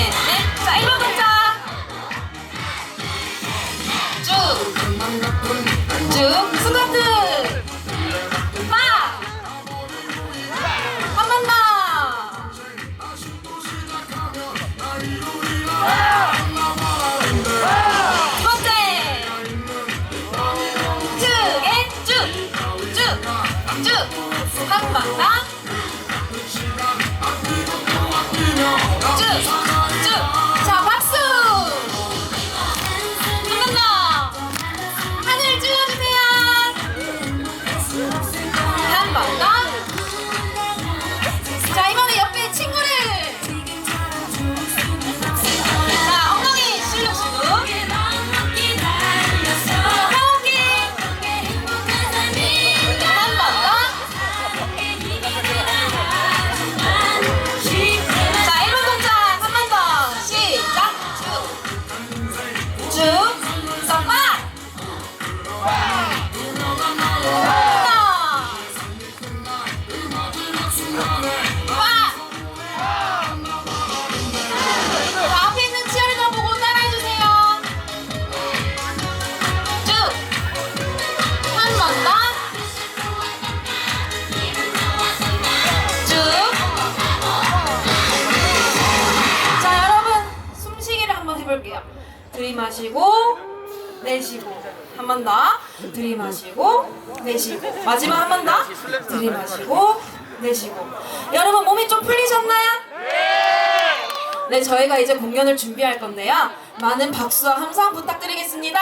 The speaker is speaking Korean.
넷, 자, 일로 동자. 쭉. 쭉. 스쿼트. 마. 한번 더. 한번 더. 쭉. 한번 해볼게요. 들이마시고, 내쉬고. 한 번 더. 들이마시고, 내쉬고. 마지막 한 번 더. 들이마시고, 내쉬고. 여러분, 몸이 좀 풀리셨나요? 네, 저희가 이제 공연을 준비할 건데요. 많은 박수와 함성 부탁드리겠습니다.